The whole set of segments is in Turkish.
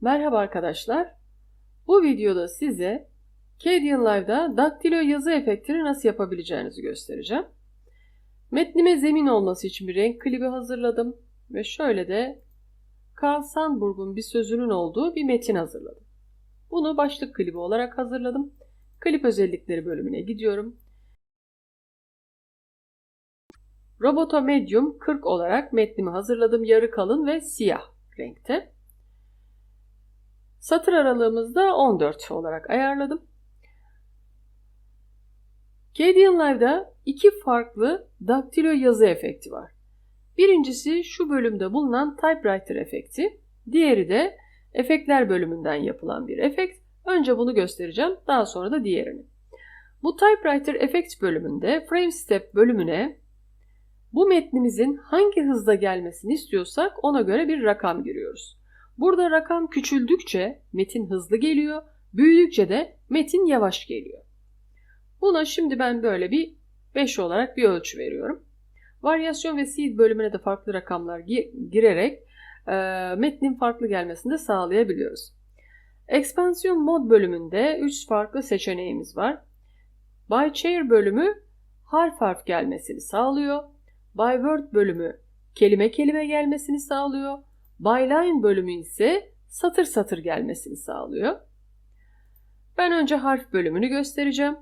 Merhaba arkadaşlar. Bu videoda size Kdenlive'da daktilo yazı efektini nasıl yapabileceğinizi göstereceğim. Metnime zemin olması için bir renk klibi hazırladım ve şöyle de Carl Sandburg'un bir sözünün olduğu bir metin hazırladım. Bunu başlık klibi olarak hazırladım. Klip özellikleri bölümüne gidiyorum. Roboto Medium 40 olarak metnimi hazırladım. Yarı kalın ve siyah renkte. Satır aralığımızda 14 olarak ayarladım. Kdenlive'da Live'da iki farklı daktilo yazı efekti var. Birincisi şu bölümde bulunan typewriter efekti. Diğeri de efektler bölümünden yapılan bir efekt. Önce bunu göstereceğim, daha sonra da diğerini. Bu typewriter efekt bölümünde frame step bölümüne bu metnimizin hangi hızda gelmesini istiyorsak ona göre bir rakam giriyoruz. Burada rakam küçüldükçe metin hızlı geliyor, büyüdükçe de metin yavaş geliyor. Buna şimdi ben böyle bir 5 olarak bir ölçü veriyorum. Varyasyon ve seed bölümüne de farklı rakamlar girerek e, metnin farklı gelmesini de sağlayabiliyoruz. Ekspansiyon mod bölümünde 3 farklı seçeneğimiz var. By chair bölümü harf harf gelmesini sağlıyor. By word bölümü kelime kelime gelmesini sağlıyor. Byline bölümü ise satır satır gelmesini sağlıyor. Ben önce harf bölümünü göstereceğim.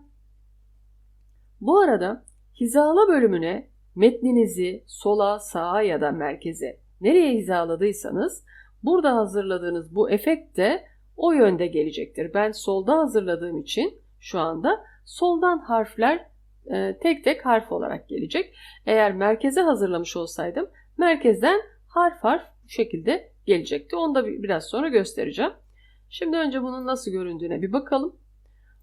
Bu arada hizala bölümüne metninizi sola, sağa ya da merkeze nereye hizaladıysanız burada hazırladığınız bu efekt de o yönde gelecektir. Ben solda hazırladığım için şu anda soldan harfler e, tek tek harf olarak gelecek. Eğer merkeze hazırlamış olsaydım merkezden harf harf bu şekilde gelecekti. Onu da biraz sonra göstereceğim. Şimdi önce bunun nasıl göründüğüne bir bakalım.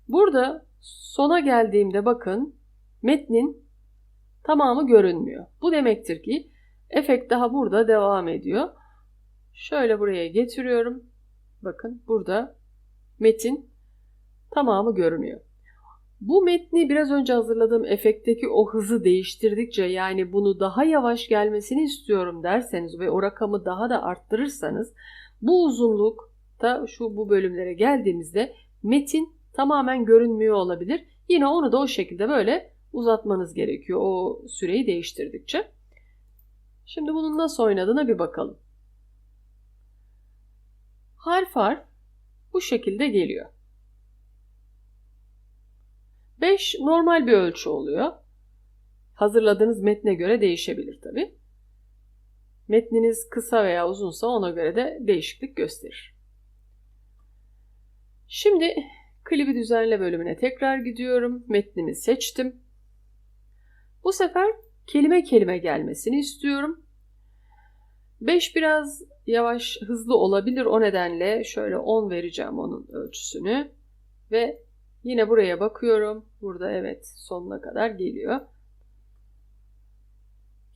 Burada sona geldiğimde bakın metnin tamamı görünmüyor. Bu demektir ki efekt daha burada devam ediyor. Şöyle buraya getiriyorum. Bakın burada metin tamamı görünüyor. Bu metni biraz önce hazırladığım efekteki o hızı değiştirdikçe yani bunu daha yavaş gelmesini istiyorum derseniz ve o rakamı daha da arttırırsanız bu uzunluk da şu bu bölümlere geldiğimizde metin tamamen görünmüyor olabilir. Yine onu da o şekilde böyle uzatmanız gerekiyor o süreyi değiştirdikçe. Şimdi bunun nasıl oynadığına bir bakalım. Harf harf bu şekilde geliyor. 5 normal bir ölçü oluyor. Hazırladığınız metne göre değişebilir tabi. Metniniz kısa veya uzunsa ona göre de değişiklik gösterir. Şimdi klibi düzenle bölümüne tekrar gidiyorum. Metnimi seçtim. Bu sefer kelime kelime gelmesini istiyorum. 5 biraz yavaş, hızlı olabilir. O nedenle şöyle 10 vereceğim onun ölçüsünü. Ve yine buraya bakıyorum. Burada evet sonuna kadar geliyor.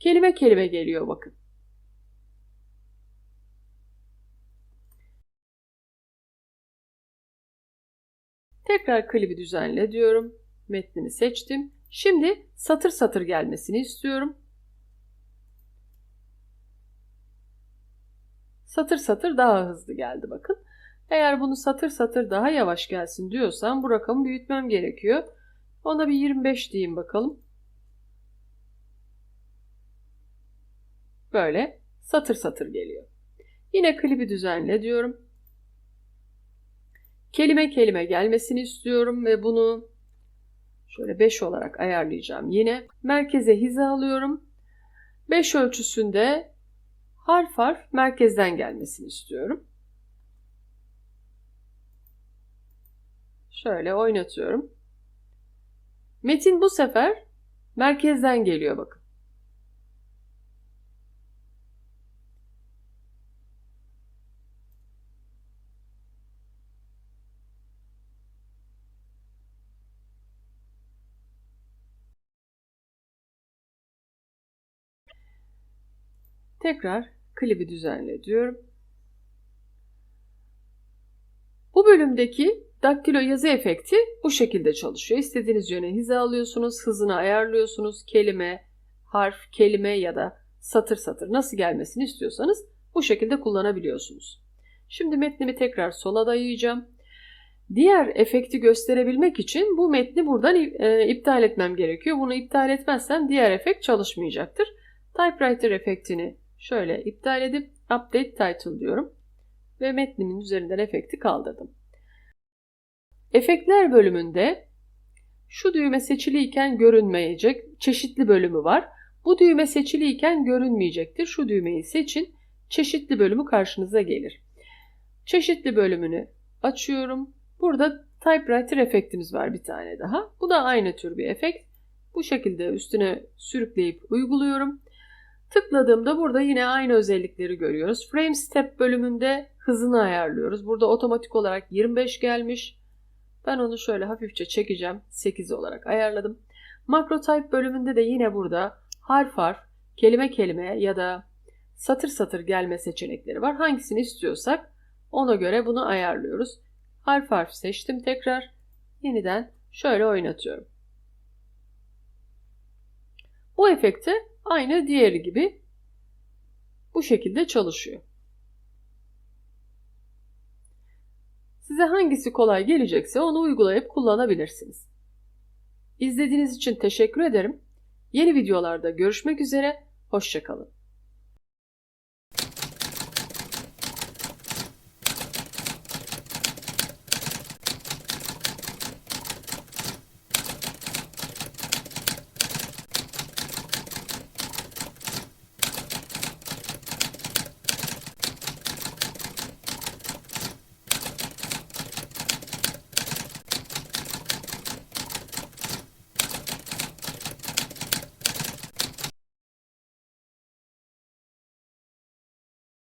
Kelime kelime geliyor bakın. Tekrar klibi düzenle diyorum. Metnimi seçtim. Şimdi satır satır gelmesini istiyorum. Satır satır daha hızlı geldi bakın. Eğer bunu satır satır daha yavaş gelsin diyorsam bu rakamı büyütmem gerekiyor. Ona bir 25 diyeyim bakalım. Böyle satır satır geliyor. Yine klibi düzenle diyorum. Kelime kelime gelmesini istiyorum ve bunu şöyle 5 olarak ayarlayacağım. Yine merkeze hizalıyorum. 5 ölçüsünde harf harf merkezden gelmesini istiyorum. Şöyle oynatıyorum. Metin bu sefer merkezden geliyor bakın. Tekrar klibi düzenle diyorum. Bu bölümdeki daktilo yazı efekti bu şekilde çalışıyor. İstediğiniz yöne hizalıyorsunuz, hızını ayarlıyorsunuz. Kelime, harf, kelime ya da satır satır nasıl gelmesini istiyorsanız bu şekilde kullanabiliyorsunuz. Şimdi metnimi tekrar sola dayayacağım. Diğer efekti gösterebilmek için bu metni buradan e, iptal etmem gerekiyor. Bunu iptal etmezsem diğer efekt çalışmayacaktır. Typewriter efektini şöyle iptal edip Update Title diyorum. Ve metnimin üzerinden efekti kaldırdım. Efektler bölümünde şu düğme seçiliyken görünmeyecek çeşitli bölümü var. Bu düğme seçiliyken görünmeyecektir. Şu düğmeyi seçin. Çeşitli bölümü karşınıza gelir. Çeşitli bölümünü açıyorum. Burada typewriter efektimiz var bir tane daha. Bu da aynı tür bir efekt. Bu şekilde üstüne sürükleyip uyguluyorum. Tıkladığımda burada yine aynı özellikleri görüyoruz. Frame Step bölümünde hızını ayarlıyoruz. Burada otomatik olarak 25 gelmiş. Ben onu şöyle hafifçe çekeceğim. 8 olarak ayarladım. Macro Type bölümünde de yine burada harf harf, kelime kelime ya da satır satır gelme seçenekleri var. Hangisini istiyorsak ona göre bunu ayarlıyoruz. Harf harf seçtim tekrar. Yeniden şöyle oynatıyorum. Bu efekte aynı diğeri gibi bu şekilde çalışıyor. Size hangisi kolay gelecekse onu uygulayıp kullanabilirsiniz. İzlediğiniz için teşekkür ederim. Yeni videolarda görüşmek üzere, hoşçakalın.